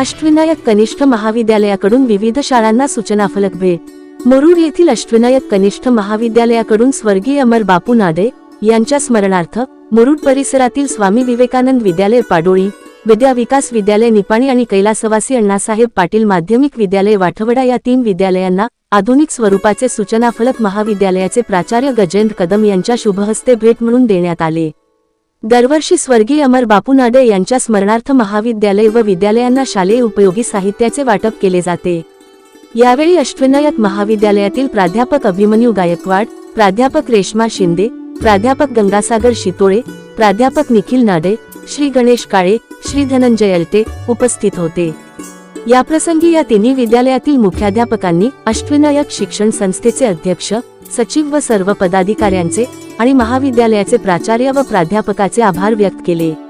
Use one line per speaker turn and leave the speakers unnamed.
अष्टविनायक कनिष्ठ महाविद्यालयाकडून विविध शाळांना सूचना फलक भेट. मुरुड येथील अष्टविनायक कनिष्ठ महाविद्यालयाकडून स्वर्गीय अमर बापू नाडे यांच्या स्मरणार्थ मुरुड परिसरातील स्वामी विवेकानंद विद्यालय पाडोळी विद्या विकास विद्यालय निपाणी आणि कैलासवासी अण्णासाहेब पाटील माध्यमिक विद्यालय वाठवडा या तीन विद्यालयांना आधुनिक स्वरूपाचे सूचना फलक महाविद्यालयाचे प्राचार्य गजेंद्र कदम यांच्या शुभहस्ते भेट म्हणून देण्यात आले. दरवर्षी स्वर्गीय अमर बापू नाडे यांच्या स्मरणार्थ महाविद्यालय व विद्यालयांना शालेय उपयोगी साहित्याचे वाटप केले जाते. यावेळी अष्टविनायक महाविद्यालयातील प्राध्यापक अभिमन्यू गायकवाड प्राध्यापक रेश्मा शिंदे प्राध्यापक गंगासागर शितोळे प्राध्यापक निखिल नाडे श्री गणेश काळे श्री धनंजय अल्टे उपस्थित होते. याप्रसंगी या तिन्ही विद्यालयातील मुख्याध्यापकांनी अष्टविनायक शिक्षण संस्थेचे अध्यक्ष सचिव व सर्व पदाधिकाऱ्यांचे आणि महाविद्यालयाचे प्राचार्य व प्राध्यापकाचे आभार व्यक्त केले.